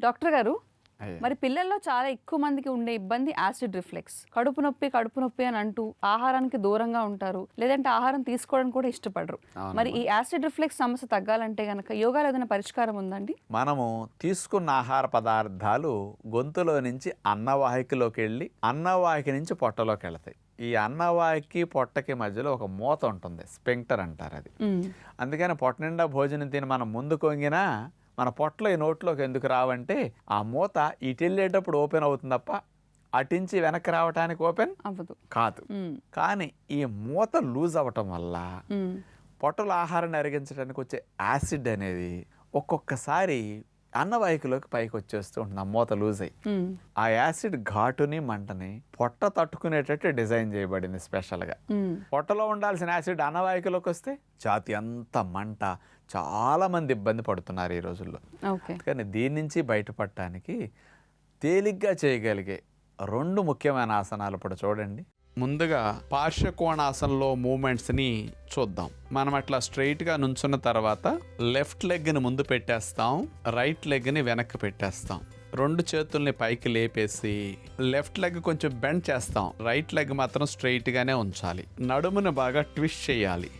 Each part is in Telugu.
డాక్టర్ గారు. మరి పిల్లల్లో చాలా ఎక్కువ మందికి ఉండే ఇబ్బంది యాసిడ్ రిఫ్లెక్స్. కడుపు నొప్పి కడుపు నొప్పి అని అంటూ ఆహారానికి దూరంగా ఉంటారు. లేదంటే ఆహారం తీసుకోవడానికి కూడా ఇష్టపడరు. మరి ఈ యాసిడ్ రిఫ్లెక్స్ సమస్య తగ్గాలంటే గనక యోగాలో ఏదైనా పరిష్కారం ఉందండి? మనము తీసుకున్న ఆహార పదార్థాలు గొంతులో నుంచి అన్నవాహికలోకి వెళ్ళి అన్నవాహిక నుంచి పొట్టలోకి వెళతాయి. ఈ అన్నవాహికి పొట్టకి మధ్యలో ఒక మూత ఉంటుంది. స్పెంక్టర్ అంటారు అది. అందుకని పొట్ట నిండా భోజనం తిని మనం ముందు కొంగినా మన పొట్టలో ఈ నోట్లోకి ఎందుకు రావంటే ఆ మూత ఇటు వెళ్ళేటప్పుడు ఓపెన్ అవుతుంది తప్ప అటించి వెనక్కి రావటానికి ఓపెన్ అవ్వదు కాదు. కానీ ఈ మూత లూజ్ అవ్వటం వల్ల. పొట్టలో ఆహారాన్ని అరిగించడానికి వచ్చే యాసిడ్ అనేది ఒక్కొక్కసారి అన్నవాహికలోకి పైకి వచ్చేస్తూ ఉంటుంది. ఆ మూత లూజ్ అయ్యి. ఆ యాసిడ్ ఘాటుని మంటని పొట్ట తట్టుకునేటట్టు డిజైన్ చేయబడింది స్పెషల్గా. పొట్టలో ఉండాల్సిన యాసిడ్ అన్నవాహికలోకి వస్తే ఛాతి అంత మంట చాలా మంది ఇబ్బంది పడుతున్నారు ఈ రోజుల్లో. కానీ దీని నుంచి బయటపడటానికి తేలిగ్గా చేయగలిగే రెండు ముఖ్యమైన ఆసనాలు ఇప్పుడు చూడండి. ముందుగా పార్శ్వకోణాసనలో మూమెంట్స్ని చూద్దాం. మనం అట్లా స్ట్రైట్గా నుంచున్న తర్వాత లెఫ్ట్ లెగ్ని ముందు పెట్టేస్తాం రైట్ లెగ్ని వెనక్కి పెట్టేస్తాం. రెండు చేతుల్ని పైకి లేపేసి లెఫ్ట్ లెగ్ కొంచెం బెండ్ చేస్తాం. రైట్ లెగ్ మాత్రం స్ట్రైట్గానే ఉంచాలి. నడుమును బాగా ట్విస్ట్ చేయాలి.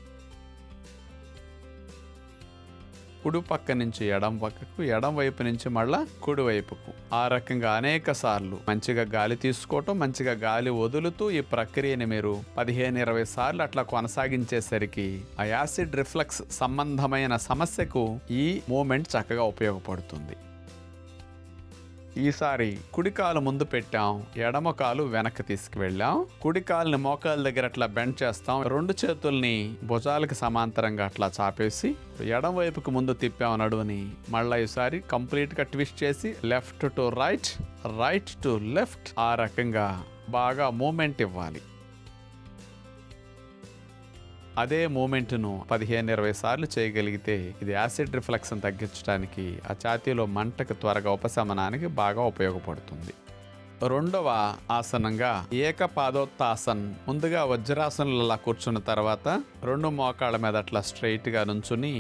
కుడి పక్క నుంచి ఎడం పక్కకు ఎడం వైపు నుంచి మళ్ళా కుడి వైపుకు. ఆ రకంగా అనేక సార్లు మంచిగా గాలి తీసుకోవటం మంచిగా గాలి వదులుతూ ఈ ప్రక్రియని మీరు పదిహేను ఇరవై సార్లు అట్లా కొనసాగించేసరికి ఆ యాసిడ్ రిఫ్లక్స్ సంబంధమైన సమస్యకు ఈ మూమెంట్ చక్కగా ఉపయోగపడుతుంది. ఈసారి కుడి కాలు ముందు పెట్టాం ఎడమ కాలు వెనక్కి తీసుకువెళ్ళాం. కుడి కాలుని మోకాల దగ్గర అట్లా బెండ్ చేస్తాం. రెండు చేతుల్ని భుజాలకు సమాంతరంగా అట్లా చాపేసి ఎడం వైపుకు ముందు తిప్పాం నడువుని. మళ్ళీ ఈసారి కంప్లీట్గా ట్విస్ట్ చేసి left to right right to left ఆ రకంగా బాగా మూమెంట్ ఇవ్వాలి. అదే మూమెంట్ను పదిహేను ఇరవై సార్లు చేయగలిగితే ఇది యాసిడ్ రిఫ్లెక్స్ని తగ్గించడానికి ఆ ఛాతీలో మంటకు త్వరగా ఉపశమనానికి బాగా ఉపయోగపడుతుంది. రెండవ ఆసనంగా ఏకపాదోత్తాసన్ ముందుగా వజ్రాసనంలో కూర్చున్న తర్వాత రెండు మోకాళ్ళ మీద అట్లా స్ట్రైట్గా నుంచుని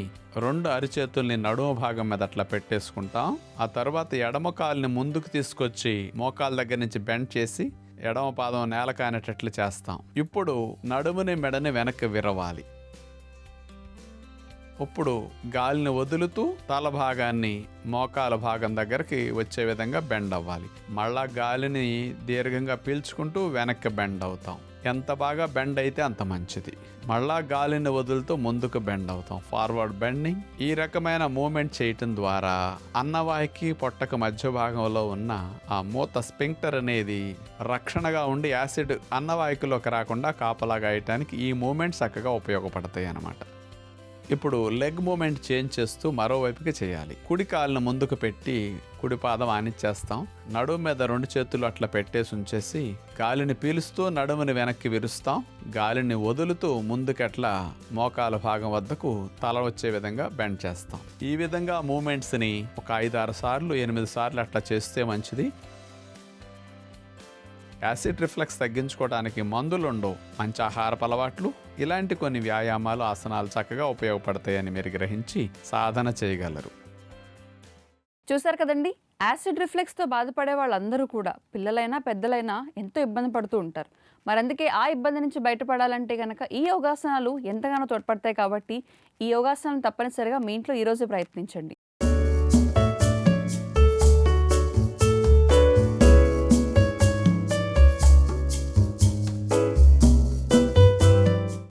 రెండు అరిచేతుల్ని నడుము భాగం మీద అట్లా పెట్టేసుకుంటాం. ఆ తర్వాత ఎడమ కాలుని ముందుకు తీసుకొచ్చి మోకాళ్ళ దగ్గర నుంచి బెండ్ చేసి ఎడమ పాదం నేల కానేటట్లు చేస్తాం. ఇప్పుడు నడుముని మెడని వెనక్కి విరవాలి. ఇప్పుడు గాలిని వదులుతూ తల భాగాన్ని మోకాల భాగం దగ్గరికి వచ్చే విధంగా బెండ్ అవ్వాలి. మళ్ళా గాలిని దీర్ఘంగా పీల్చుకుంటూ వెనక్కి బెండ్ అవుతాం. ఎంత బాగా బెండ్ అయితే అంత మంచిది. మళ్ళా గాలిని వదులుతూ ముందుకు బెండ్ అవుతాం. ఫార్వర్డ్ బెండింగ్ ఈ రకమైన మూమెంట్ చేయటం ద్వారా అన్నవాహికి పొట్టకు మధ్య భాగంలో ఉన్న ఆ మూత స్పింక్టర్ అనేది రక్షణగా ఉండి యాసిడ్ అన్నవాహికలోకి రాకుండా కాపలాగా వేయటానికి ఈ మూమెంట్ చక్కగా ఉపయోగపడతాయి అన్నమాట. ఇప్పుడు లెగ్ మూమెంట్ చేంజ్ చేస్తూ మరోవైపుకి చేయాలి. కుడి కాలును ముందుకు పెట్టి కుడి పాదం ఆనిచ్చేస్తాం. నడుము మీద రెండు చేతులు అట్లా పెట్టేసి ఉంచేసి గాలిని పీలుస్తూ నడుముని వెనక్కి విరుస్తాం. గాలిని వదులుతూ ముందుకట్లా మోకాల భాగం వద్దకు తల వచ్చే విధంగా బెండ్ చేస్తాం. ఈ విధంగా మూమెంట్స్ని ఒక ఐదు ఆరు సార్లు ఎనిమిది సార్లు అట్లా చేస్తే మంచిది. యాసిడ్ రిఫ్లెక్స్ తగ్గించుకోవడానికి మందులుండవు మంచి ఆహారపు అలవాట్లు ఇలాంటి కొన్ని వ్యాయామాలు ఆసనాలు చక్కగా ఉపయోగపడతాయని మీరు గ్రహించి సాధన చేయగలరు. చూసారు కదండి? యాసిడ్ రిఫ్లెక్స్తో బాధపడే వాళ్ళందరూ కూడా పిల్లలైనా పెద్దలైనా ఎంతో ఇబ్బంది పడుతూ ఉంటారు. మరి అందుకే ఆ ఇబ్బంది నుంచి బయటపడాలంటే కనుక ఈ యోగాసనాలు ఎంతగానో తోడ్పడతాయి కాబట్టి ఈ యోగాసనాలు తప్పనిసరిగా మీ ఇంట్లో ఈరోజు ప్రయత్నించండి.